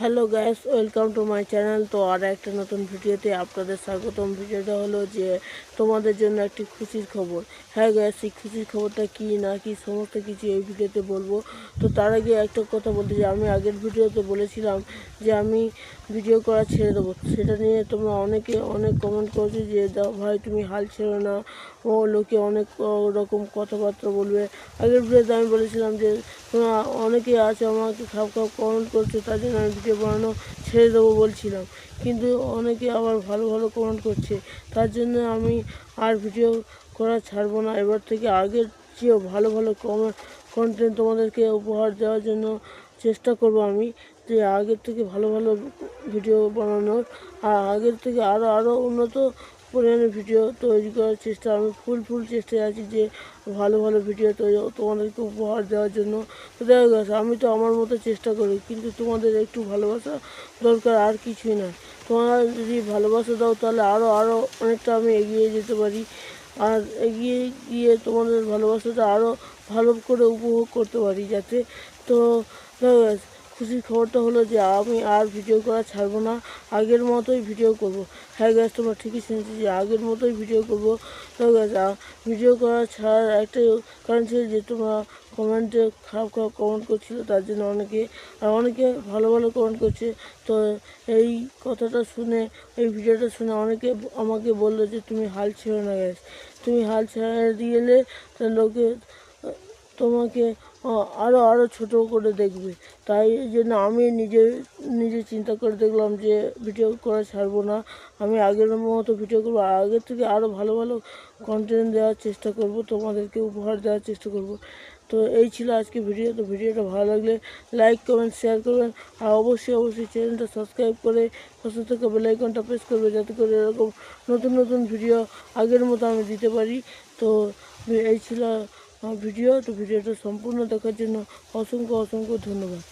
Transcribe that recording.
Hello guys welcome to my channel তো আর একটা নতুন ভিডিওতে আপনাদের স্বাগতম। ভিডিওটা হলো যে তোমাদের জন্য একটি খুশির খবর। হ্যাঁ গ্যাস এই খুশির খবরটা কি না কি সমস্ত কিছু এই ভিডিওতে বলব। তো তার আগে একটা কথা বলতে যে আমি আগের ভিডিওতে বলেছিলাম যে আমি ভিডিও করা ছেড়ে দেবো। সেটা নিয়ে তোমরা অনেকে অনেক কমেন্ট করেছ যে ভাই তুমি হাল ছেড়ো না। ও লোকে অনেক রকম কথাবার্তা বলবে। আগের ভিডিওতে আমি বলেছিলাম যে, তোমরা অনেকে আছে আমাকে খাপ খাপ কমেন্ট করছ, তার জন্য আমি ভিডিও বানানো ছেড়ে দেবো বলছিলাম। কিন্তু অনেকে আবার ভালো ভালো কমেন্ট করছে। তার জন্য আমি আর ভিডিও করা ছাড়বো না। এবার থেকে আগের চেয়েও ভালো ভালো কমেন্ট কন্টেন্ট তোমাদেরকে উপহার দেওয়ার জন্য চেষ্টা করব আমি যে আগের থেকে ভালো ভালো ভিডিও বানানোর। আর আগের থেকে আরও আরও উন্নত পরিমাণে ভিডিও তৈরি করার চেষ্টা, আমি ফুল ফুল চেষ্টায় আছি যে ভালো ভালো ভিডিও তৈরি তোমাদেরকে উপহার দেওয়ার জন্য। তো দেখা গেছে আমি তো আমার মতো চেষ্টা করি, কিন্তু তোমাদের একটু ভালোবাসা দরকার, আর কিছুই না। তোমরা যদি ভালোবাসা দাও, তাহলে আরও আরও অনেকটা আমি এগিয়ে যেতে পারি। আর এগিয়ে গিয়ে তোমাদের ভালোবাসাটা আরও ভালো করে উপভোগ করতে পারি যাতে। তো দেখা গেছে খুশির খবরটা হলো যে আমি আর ভিডিও করা ছাড়বো না। আগের মতোই ভিডিও করব। হ্যাঁ গ্যাস তোমরা ঠিকই শুনেছি যে আগের মতোই ভিডিও করব। তো গ্যাস ভিডিও করা ছাড়ার একটাই কারণ ছিল যে তোমরা কমেন্টে খারাপ খারাপ কমেন্ট করছিল, তার জন্য অনেকে, আর অনেকে ভালো ভালো কমেন্ট করছে। তো এই কথাটা শুনে, এই ভিডিওটা শুনে অনেকে আমাকে বলল যে, তুমি হাল ছেড়ো না গ্যাস তুমি হাল ছেড়ে তা লোকে তোমাকে আরও আরও ছোট করে দেখবে। তাই জন্য আমি নিজে নিজে চিন্তা করে দেখলাম যে ভিডিও করা ছাড়বো না। আমি আগের মতো ভিডিও করব। আগের থেকে আরও ভালো ভালো কন্টেন্ট দেওয়ার চেষ্টা করব, তোমাদেরকে উপহার দেওয়ার চেষ্টা করব। তো এই ছিল আজকে ভিডিও তো ভিডিওটা ভালো লাগলে লাইক করবেন শেয়ার করবেন। আর অবশ্যই অবশ্যই চ্যানেলটা সাবস্ক্রাইব করে পাশে থেকে বেলাইকনটা প্রেস করবে, যাতে করে এরকম নতুন নতুন ভিডিও আগের মতো আমি দিতে পারি। তো এই ছিল আমার ভিডিও তো ভিডিওটা সম্পূর্ণ দেখার জন্য অসংখ্য অসংখ্য ধন্যবাদ।